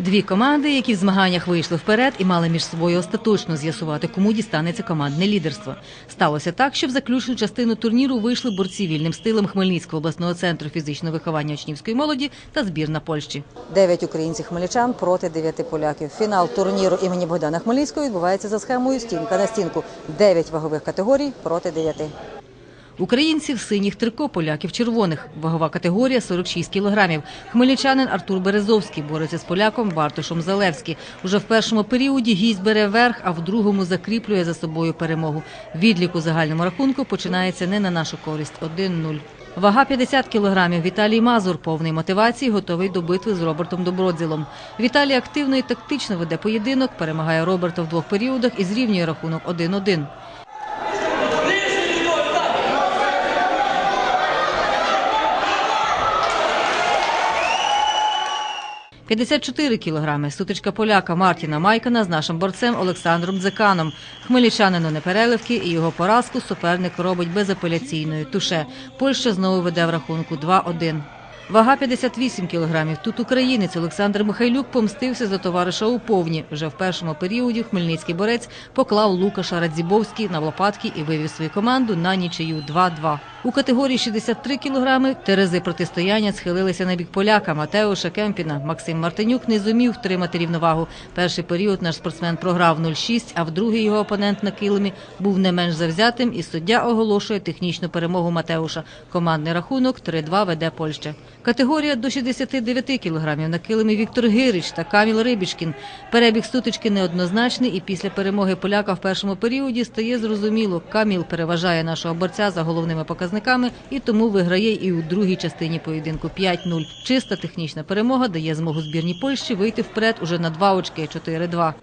Дві команди, які в змаганнях вийшли вперед і мали між собою остаточно з'ясувати, кому дістанеться командне лідерство. Сталося так, що в заключну частину турніру вийшли борці вільним стилем Хмельницького обласного центру фізичного виховання учнівської молоді та збірна Польщі. Дев'ять українців хмельничан проти дев'яти поляків. Фінал турніру імені Богдана Хмельницького відбувається за схемою стінка на стінку. Дев'ять вагових категорій проти дев'яти. Українці в синіх трико, поляки в червоних. Вагова категорія 46 кілограмів. Хмельничанин Артур Березовський бореться з поляком Бартошом Залевський. Уже в першому періоді гість бере верх, а в другому закріплює за собою перемогу. Відлік у загальному рахунку починається не на нашу користь 1-0. Вага 50 кілограмів. Віталій Мазур повний мотивації, готовий до битви з Робертом Добродзілом. Віталій активно і тактично веде поєдинок, перемагає Роберта в двох періодах і зрівнює рахунок 1-1. – 54 кілограми. Сутичка поляка Мартіна Майкана з нашим борцем Олександром Дзеканом. Хмельничанину непереливки і його поразку суперник робить безапеляційною. Туше. Польща знову веде в рахунку 2-1. Вага 58 кілограмів. Тут українець Олександр Михайлюк помстився за товариша у повні. Вже в першому періоді хмельницький борець поклав Лукаша Радзібовський на лопатки і вивів свою команду на нічию 2-2. У категорії 63 кілограми терези протистояння схилилися на бік поляка Матеуша Кемпіна. Максим Мартинюк не зумів втримати рівновагу. Перший період наш спортсмен програв 0-6, а в другий його опонент на килимі був не менш завзятим, і суддя оголошує технічну перемогу Матеуша. Командний рахунок 3-2 веде Польща. Категорія до 69 кілограмів на килимі Віктор Гирич та Каміл Рибічкін. Перебіг сутички неоднозначний, і після перемоги поляка в першому періоді стає зрозуміло. Каміл переважає нашого борця за головними показниками і тому виграє і у другій частині поєдинку 5-0. Чиста технічна перемога дає змогу збірній Польщі вийти вперед уже на два очки 4-2.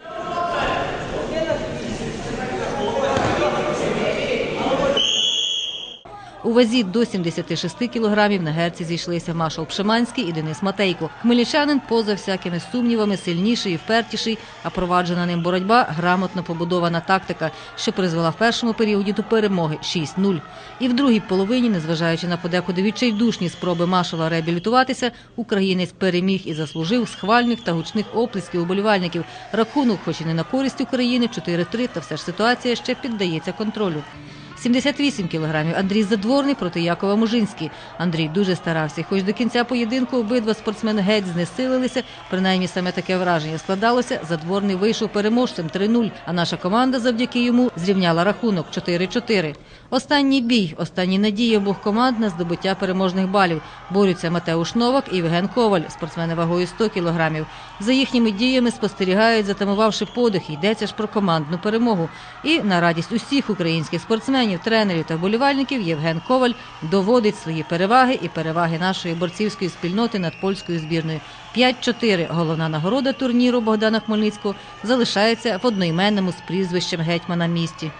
У вазі до 76 кілограмів на герці зійшлися Машал Пшеманський і Денис Матейко. Хмельничанин поза всякими сумнівами сильніший і впертіший, а проваджена ним боротьба грамотно побудована тактика, що призвела в першому періоді до перемоги 6-0. І в другій половині, незважаючи на подекуди відчайдушні спроби Машала реабілітуватися, українець переміг і заслужив схвальних та гучних оплесків уболівальників. Рахунок, хоч і не на користь України, 4-3, та все ж ситуація ще піддається контролю. 78 кілограмів. Андрій Задворний проти Якова Мужинський. Андрій дуже старався. Хоч до кінця поєдинку обидва спортсмени геть знесилилися, принаймні саме таке враження складалося. Задворний вийшов переможцем 3-0, а наша команда завдяки йому зрівняла рахунок 4-4. Останній бій, останні надії обох команд на здобуття переможних балів. Борються Матеуш Новак і Євген Коваль, спортсмени вагою 100 кілограмів. За їхніми діями спостерігають, затамувавши подих, йдеться ж про командну перемогу. І на радість усіх українських спортсменів, тренерів та вболівальників Євген Коваль доводить свої переваги і переваги нашої борцівської спільноти над польською збірною. 5-4 головна нагорода турніру Богдана Хмельницького залишається в одноіменному з прізвищем гетьмана місті.